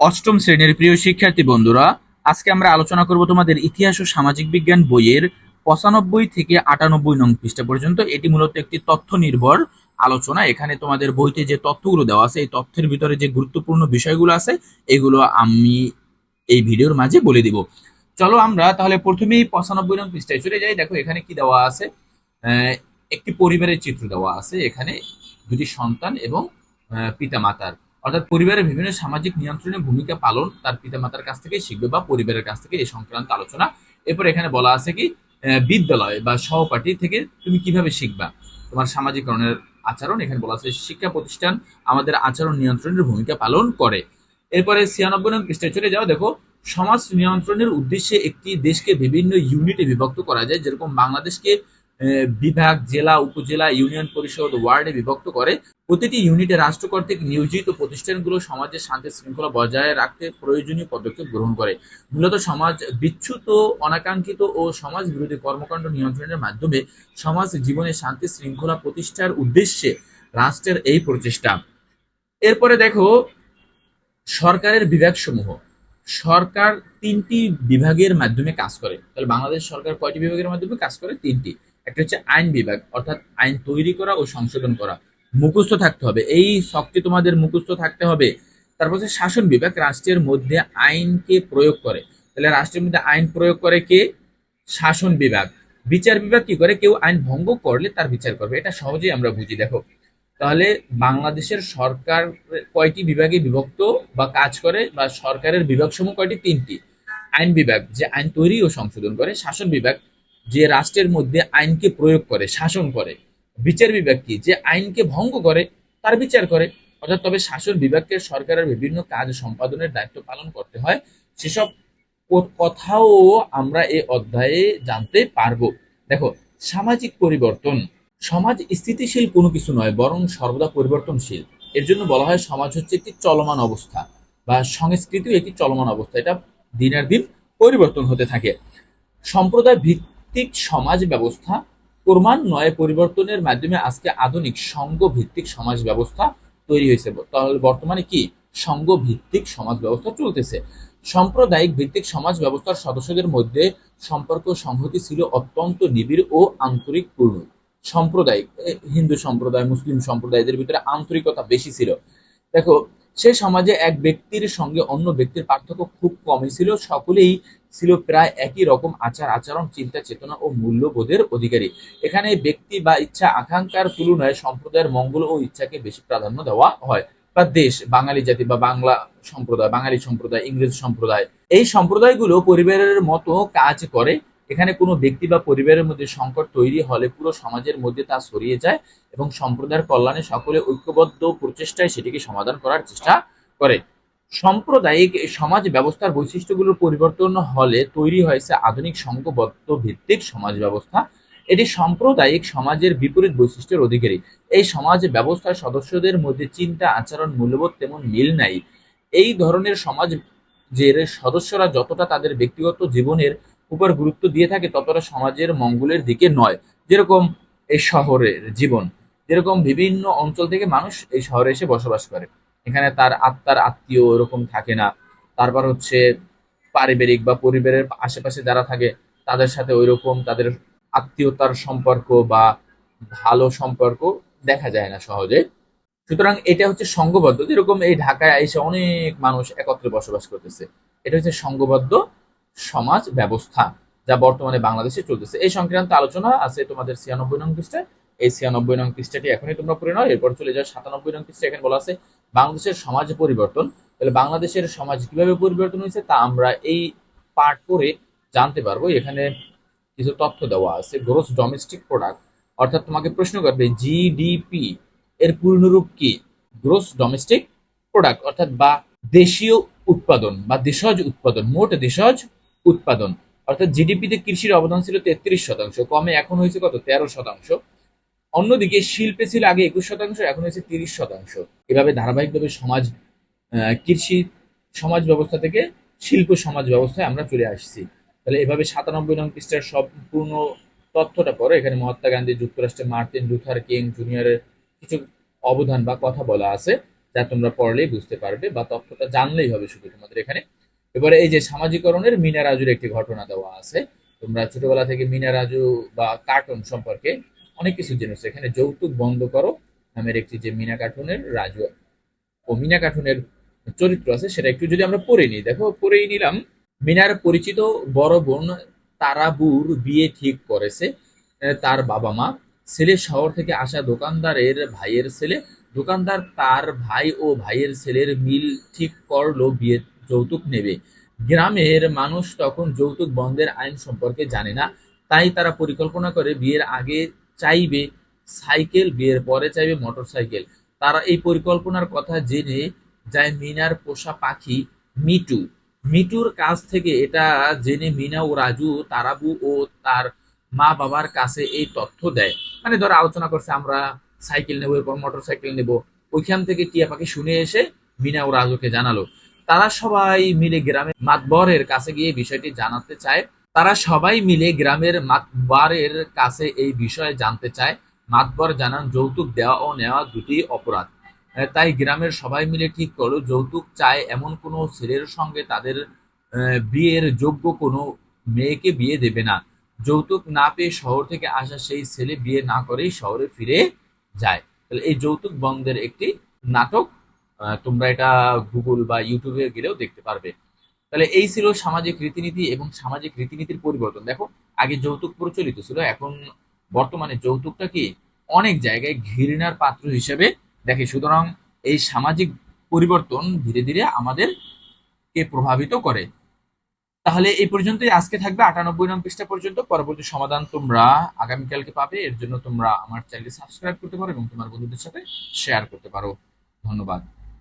অষ্টম শ্রেণির প্রিয় শিক্ষার্থী বন্ধুরা আজকে আমরা আলোচনা করব তোমাদের ইতিহাস ও সামাজিক বিজ্ঞান বইয়ের পঁচানব্বই থেকে আটানব্বই নং পৃষ্ঠা পর্যন্ত। এটি মূলত একটি তথ্য নির্ভর আলোচনা। এখানে তোমাদের বইতে যে তথ্যগুলো দেওয়া আছে এই তথ্যের ভিতরে যে গুরুত্বপূর্ণ বিষয়গুলো আছে এগুলো আমি এই ভিডিওর মাঝে বলে দিব। চলো আমরা তাহলে প্রথমেই পঁচানব্বই নং পৃষ্ঠায় চলে যাই। দেখো এখানে কি দেওয়া আছে? একটি পরিবারের চিত্র দেওয়া আছে। এখানে দুটি সন্তান এবং আহ, পিতামাতার। অর্থাৎ পরিবারের বিভিন্ন সামাজিক নিয়ন্ত্রণে ভূমিকা পালন তার পিতামাতার কাছ থেকে শিখবে বা পরিবারের কাছ থেকে এই সংক্রান্ত আলোচনা। এরপর এখানে বলা আছে কি বিদ্যালয় বা সহপাঠী থেকে তুমি কীভাবে শিখবা? তোমার সামাজিকরণের আচরণ, এখানে বলা আছে শিক্ষা প্রতিষ্ঠান আমাদের আচরণ নিয়ন্ত্রণের ভূমিকা পালন করে। এরপরে ছিয়ানব্বই নং পৃষ্ঠায় চলে যাও, দেখো, সমাজ নিয়ন্ত্রণের উদ্দেশ্যে একটি দেশকে বিভিন্ন ইউনিটে বিভক্ত করা যায়। যেরকম বাংলাদেশকে বিভাগ, জেলা, উপজেলা, ইউনিয়ন পরিষদ, ওয়ার্ডে বিভক্ত করে প্রতিটি ইউনিটে রাষ্ট্র কর্তৃক নিয়োজিত প্রতিষ্ঠানগুলো সমাজের শান্তি শৃঙ্খলা বজায় রাখতে প্রয়োজনীয় পদক্ষেপ গ্রহণ করে। মূলত সমাজ বিচ্যুত, অনাকাঙ্ক্ষিত ও সমাজ বিরোধী কর্মকাণ্ড নিয়ন্ত্রণের মাধ্যমে সমাজ জীবনে শান্তি শৃঙ্খলা প্রতিষ্ঠার উদ্দেশ্যে রাষ্ট্রের এই প্রচেষ্টা। এরপরে দেখো, সরকারের বিভাগসমূহ। সরকার তিনটি বিভাগের মাধ্যমে কাজ করে। তাহলে বাংলাদেশ সরকার কয়টি বিভাগের মাধ্যমে কাজ করে? তিনটি। একটা হচ্ছে আইন বিভাগ, অর্থাৎ আইন তৈরি করা ও সংশোধন করা। মুখস্থ থাকতে হবে। এই শক্তি তোমাদের মুখস্থ থাকতে হবে। তারপর হচ্ছে শাসন বিভাগ রাষ্ট্রের মধ্যে আইনকে প্রয়োগ করে। তাহলে রাষ্ট্রের মধ্যে আইন প্রয়োগ করে কে? শাসন বিভাগ। বিচার বিভাগ কি করে? কেউ আইন ভঙ্গ করলে তার বিচার করবে। এটা সহজেই আমরা বুঝি। দেখো, তাহলে বাংলাদেশের সরকার কয়টি বিভাগে বিভক্ত বা কাজ করে বা সরকারের বিভাগসমূহ কয়টি? তিনটি। আইন বিভাগ, যে আইন তৈরি ও সংশোধন করে। শাসন বিভাগ যে রাষ্ট্রের মধ্যে আইনকে প্রয়োগ করে, শাসন করে, বিচার বিভাগ কি? যে আইনকে ভঙ্গ করে, তার বিচার করে। অর্থাৎ তবে শাসন বিভাগকে সরকারের বিভিন্ন কাজ সম্পাদনের দায়িত্ব পালন করতে হয়। সেসব কথাও আমরা এই অধ্যায়ে জানতে পারব। দেখো, সামাজিক পরিবর্তন, সমাজ স্থিতিশীল কোনো কিছু নয়, বরং সর্বদা পরিবর্তনশীল। এর জন্য বলা হয় সমাজ হচ্ছে একটি চলমান অবস্থা বা সংস্কৃতিও একটি চলমান অবস্থা। এটা দিনের দিন পরিবর্তন হতে থাকে। সম্প্রদায় ভিত্তিক সমাজ ব্যবস্থা, ক্রমান্বয়ে পরিবর্তনের মাধ্যমে আজকে আধুনিক সংঘ ভিত্তিক সমাজ ব্যবস্থা তৈরি হয়েছে। তাহলে বর্তমানে কি সংঘ ভিত্তিক সমাজ ব্যবস্থা চলতেছে? সাম্প্রদায়িক ভিত্তিক সমাজ ব্যবস্থার সদস্যদের মধ্যে সম্পর্ক সংহতি ছিল অত্যন্ত নিবিড় ও আন্তরিক পূর্ণ। সাম্প্রদায়িক হিন্দু সম্প্রদায়, মুসলিম সম্প্রদায় এদের ভিতরে আন্তরিকতা বেশি ছিল। দেখো সে সমাজে এক ব্যক্তির সঙ্গে অন্য ব্যক্তির পার্থক্য খুব কমই ছিল। সকলেই ছিল প্রায় একই রকম আচার, আচরণ, চিন্তা, চেতনা ও মূল্যবোধের অধিকারী। এখানে ব্যক্তি বা ইচ্ছা আকাঙ্ক্ষার তুলনায় সম্প্রদায়ের মঙ্গল ও ইচ্ছাকে বেশি প্রাধান্য দেওয়া হয়। বা দেশ, বাঙালি জাতি বা বাংলা সম্প্রদায়, বাঙালি সম্প্রদায়, ইংরেজ সম্প্রদায়। এই সম্প্রদায়গুলো পরিবারের মতো কাজ করে এখানে কোনো ব্যক্তি বা পরিবারের মধ্যে সংকট তৈরি হলে পুরো সমাজের মধ্যে তা ছড়িয়ে যায় এবং সম্প্রদায়ের কল্যাণে সকলে ঐক্যবদ্ধ প্রচেষ্টায় সেটিকে সমাধান করার চেষ্টা করে। সাম্প্রদায়িক সমাজ ব্যবস্থার বৈশিষ্ট্যগুলোর পরিবর্তন হলে তৈরি হয়েছে আধুনিক সংঘবদ্ধ ভিত্তিক সমাজ ব্যবস্থা। এটি সাম্প্রদায়িক সমাজের বিপরীত বৈশিষ্ট্যের অধিকারী। এই সমাজ ব্যবস্থার সদস্যদের মধ্যে চিন্তা, আচরণ, মূল্যবোধ তেমন মিল নাই। এই ধরনের সমাজ যে সদস্যরা যতটা তাদের ব্যক্তিগত জীবনের উপর গুরুত্ব দিয়ে থাকে ততটা সমাজের মঙ্গলের দিকে নয়। যেরকম এই শহরের জীবন, যেরকম বিভিন্ন অঞ্চল থেকে মানুষ এই শহরে এসে বসবাস করে। এখানে তার আত্মার আত্মীয় এরকম থাকে না। তারপর হচ্ছে পারিবারিক বা পরিবারের আশেপাশে যারা থাকে, তাদের সাথে ওইরকম তাদের আত্মীয়তার সম্পর্ক বা ভালো সম্পর্ক দেখা যায় না সহজে। সুতরাং এটা হচ্ছে সংঘবদ্ধ যেরকম এই ঢাকায় এসে অনেক মানুষ একত্রে বসবাস করতেছে। এটা হচ্ছে সংঘবদ্ধ সমাজ ব্যবস্থা যা বর্তমানে বাংলাদেশে চলতেছে। এই সংক্রান্ত আলোচনা আছে তোমাদের ছিয়ানব্বই নং পৃষ্ঠায় এই ছিয়ানব্বই নং পৃষ্ঠাটি এখনই তোমরা পড়ে নাও। এরপর চলে যাও সাতানব্বই নং পৃষ্ঠা। এখানে বলা আছে, বাংলাদেশের সমাজ পরিবর্তন। তাহলে বাংলাদেশের সমাজ কীভাবে পরিবর্তন হয়েছে তা আমরা এই পাঠ করে জানতে পারব। এখানে কিছু তথ্য দেওয়া আছে। গ্রোস ডোমেস্টিক প্রোডাক্ট অর্থাৎ তোমাকে প্রশ্ন করবে জিডিপি এর পূর্ণরূপ কি? গ্রোস ডোমেস্টিক প্রোডাক্ট অর্থাৎ বা দেশীয় উৎপাদন বা দেশজ উৎপাদন, মোট দেশজ উৎপাদন। অর্থাৎ জিডিপিতে কৃষির অবদান ছিল তেত্রিশ শতাংশ, কমে এখন হয়েছে কত? তেরো শতাংশ। অন্যদিকে শিল্পে ছিল আগে একুশ শতাংশ, এখন হয়েছে তিরিশ শতাংশ। এভাবে ধারাবাহিকভাবে সমাজ কৃষি সমাজ ব্যবস্থা থেকে শিল্প সমাজ ব্যবস্থায় আমরা চলে আসছি। তাহলে এভাবে সাতানব্বই নং পৃষ্ঠার সম্পূর্ণ তথ্যটা পরে এখানে মহাত্মা গান্ধী, যুক্তরাষ্ট্রের মার্টিন লুথার কিং জুনিয়রের কিছু অবদান বা কথা বলা আছে, যা তোমরা পড়লেই বুঝতে পারবে বা তথ্যটা জানলেই হবে শুধু তোমাদের এখানে। এবারে এই যে সামাজিকরণের মিনা রাজুর একটি ঘটনা দেওয়া আছে। তোমরা ছোটবেলা থেকে মিনা রাজু বা কার্টুন সম্পর্কে অনেক কিছু জেনেছো। এখানে যৌতুক বন্ধ করো নামের একটি যে মিনা কার্টুনের রাজু ও মিনা কার্টুনের চরিত্র আছে, সেটা একটু যদি আমরা পড়ে নিই। দেখো, পড়েই নিলাম, মিনার পরিচিত বড় বোন তারাবুর বিয়ে ঠিক করেছে তার বাবা মা। ছেলে শহর থেকে আসা দোকানদারের ভাইয়ের ছেলে। দোকানদার তার ভাই ও ভাইয়ের ছেলের মিল ঠিক করল বিয়ে যৌতুক নেবে। গ্রামের মানুষ তখন যৌতুক বন্ধের আইন সম্পর্কে জানে না, তাই তারা পরিকল্পনা করে বিয়ের আগে চাইবে সাইকেল, বিয়ের পরে চাইবে মোটর সাইকেল তারা এই পরিকল্পনার কথা জেনে যায় মিনার পোষা পাখি মিটু। মিটুর কাছ থেকে এটা জেনে মিনা ও রাজু, তারাবু ও তার মা বাবার কাছে এই তথ্য দেয়। মানে ধরো আলোচনা করছে, আমরা সাইকেল নেব, এরপর মোটর সাইকেল নেব। ওইখান থেকে টিয়া পাখি শুনে এসে মিনা ও রাজুকে জানালো। তারা সবাই মিলে গ্রামের মাতবরের কাছে গিয়ে বিষয়টি জানাতে চায়। তারা সবাই মিলে গ্রামের মাতবারের কাছে এই বিষয়ে জানতে চায়। মাতবর জানান, যৌতুক দেওয়া ও নেওয়া দুটি অপরাধ। তাই গ্রামের সবাই মিলে ঠিক করল, যৌতুক চায় এমন কোনো ছেলের সঙ্গে তাদের বিয়ের যোগ্য কোনো মেয়েকে বিয়ে দেবে না। যৌতুক না পেয়ে শহর থেকে আসা সেই ছেলে বিয়ে না করেই শহরে ফিরে যায়। তাহলে এই যৌতুক বন্ধের একটি নাটক তোমরা এটা গুগল বা ইউটিউবে গেলেও দেখতে পারবে। তাহলে এই ছিল সামাজিক রীতিনীতি এবং সামাজিক রীতিনীতির পরিবর্তন। দেখো, আগে যৌতুক প্রচলিত ছিল, এখন বর্তমানে যৌতুকটা কি অনেক জায়গায় ঘৃণার পাত্র হিসেবে দেখে। সুতরাং এই সামাজিক পরিবর্তন ধীরে ধীরে আমাদের কে প্রভাবিত করে। তাহলে এই পর্যন্তই। আজকে থাকবে আটানব্বই নং পৃষ্ঠা পর্যন্ত। পরবর্তী সমাধান তোমরা আগামীকালকে পাবে। এর জন্য তোমরা আমার চ্যানেল সাবস্ক্রাইব করতে পারো এবং তোমার বন্ধুদের সাথে শেয়ার করতে পারো। ধন্যবাদ।